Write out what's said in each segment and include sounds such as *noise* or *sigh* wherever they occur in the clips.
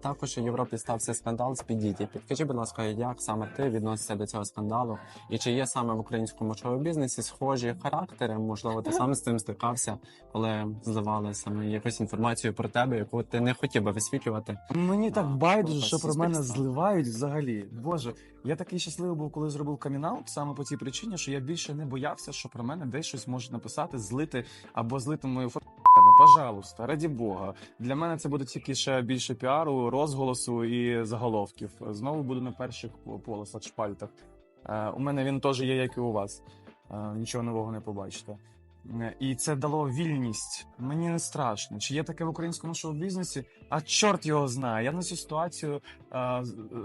також у Європі стався скандал з Підіті. Підкажи, будь ласка, як саме ти відносишся до цього скандалу? І чи є саме в українському шоу-бізнесі схожі характери? Можливо, ти сам з цим стикався, коли зливали саме якусь інформацію про тебе, яку ти не хотів би висвітлювати? Мені так байдуже, що про мене зливають взагалі. Боже, я такий щасливий був, коли зробив камінаут, саме по тій причині, що я більше не боявся, що про мене десь щось можуть написати, злити або злити мою фото. Пожалуйста, раді Бога. Для мене це буде тільки ще більше піару, розголосу і заголовків. Знову буду на перших полосах, шпальтах. Е, у мене він теж є, як і у вас. Е, нічого нового не побачите. Е, І це дало вільність. Мені не страшно. Чи є таке в українському шоу-бізнесі? А чорт його знає. Я на цю ситуацію е,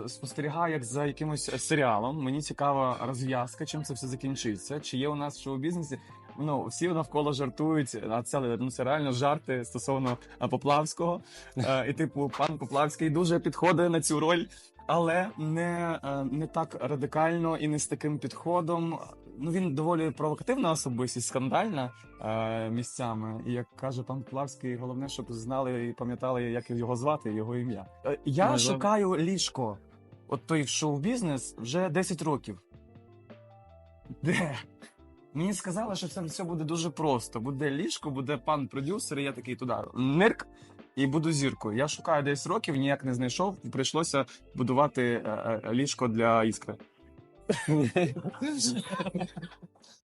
спостерігаю як за якимось серіалом. Мені цікава розв'язка, чим це все закінчиться. Чи є у нас в шоу-бізнесі? Ну, всі навколо жартують, а це, ну, це реально жарти стосовно Поплавського. Е, і, типу, пан Поплавський дуже підходить на цю роль, але не, е, не так радикально і не з таким підходом. Ну, він доволі провокативна особистість, скандальна е, місцями. І як каже пан Поплавський, головне, щоб знали і пам'ятали, як його звати, його ім'я. Е, я Можливо. шукаю ліжко. От той шоу-бізнес вже 10 років. Де? Мені сказали, що це все буде дуже просто. Буде ліжко, буде пан продюсер, і я такий туди нирк і буду зіркою. Я шукаю 10 років, ніяк не знайшов, прийшлося будувати е, е, ліжко для іскри. *laughs*